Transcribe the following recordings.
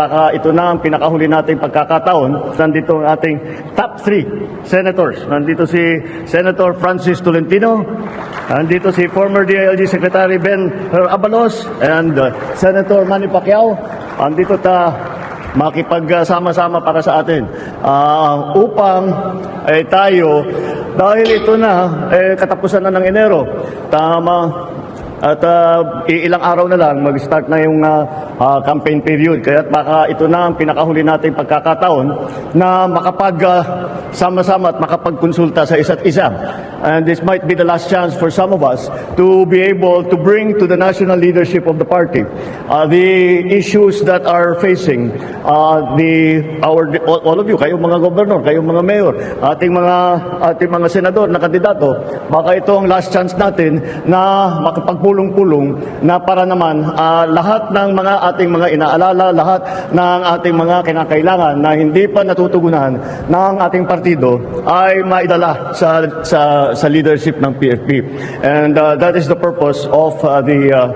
Baka ito na ang pinakahuli nating pagkakataon. Nandito ang ating top three senators. Nandito si Senator Francis Tolentino. Nandito si former DILG Secretary Ben Abalos and uh, Senator Manny Pacquiao. Andito ta makipagsama-sama para sa atin Ah, upang eh, tayo dahil ito na eh, katapusan na ng Enero tama at ah, iilang araw na lang mag-start na yung ah, ah, campaign period. Kaya baka ito na ang pinakahuli nating pagkakataon na makapag ah, sama-sama at makapagkonsulta sa isa't isa. And this might be the last chance for some of us to be able to bring to the national leadership of the party uh, the issues that are facing uh, the our all, of you, kayong mga gobernador, kayong mga mayor, ating mga ating mga senador na kandidato, baka ito ang last chance natin na makapagpulong-pulong na para naman ah, lahat ng mga ating mga inaalala, lahat ng ating mga kinakailangan na hindi pa natutugunan ng ating partido ay maidala sa sa sa leadership ng PFP. And uh, that is the purpose of uh, the uh,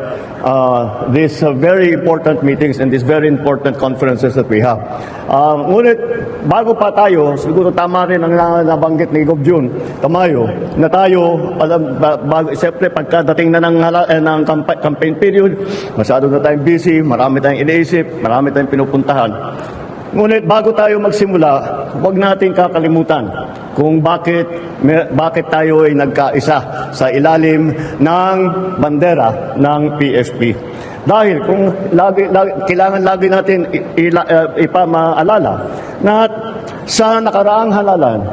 uh, these uh, very important meetings and these very important conferences that we have. Uh, ngunit bago pa tayo, siguro tama rin ang na- nabanggit ni Gov. June Tamayo na tayo, alam, ba, bago, siyempre pagkadating na ng, eh, ng campa- campaign period, masyado na tayong busy, marami tayong iniisip, marami tayong pinupuntahan. Ngunit bago tayo magsimula, huwag natin kakalimutan kung bakit bakit tayo ay nagkaisa sa ilalim ng bandera ng PFP. Dahil kung lagi, lagi kailangan lagi natin ila- uh, ipamaalala na sa nakaraang halalan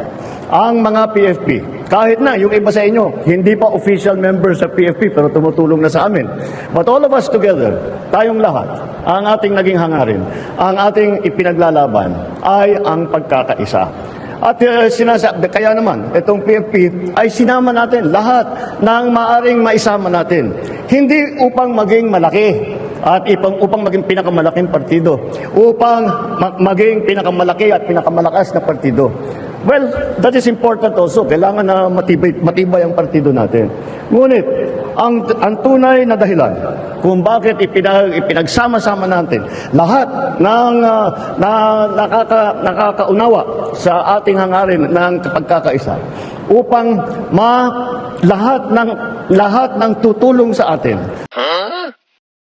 ang mga PFP, kahit na yung iba sa inyo, hindi pa official members sa PFP pero tumutulong na sa amin. But all of us together, tayong lahat, ang ating naging hangarin, ang ating ipinaglalaban ay ang pagkakaisa. At uh, sinasabi, kaya naman, itong PFP ay sinama natin lahat ng maaring maisama natin. Hindi upang maging malaki at ipang, upang maging pinakamalaking partido, upang ma- maging pinakamalaki at pinakamalakas na partido. Well, that is important also. Kailangan na matibay, matibay ang partido natin. Ngunit, ang, ang tunay na dahilan kung bakit ipinag, ipinagsama-sama natin lahat ng ah, na, nakaka, nakakaunawa sa ating hangarin ng pagkakaisa upang ma lahat ng lahat ng tutulong sa atin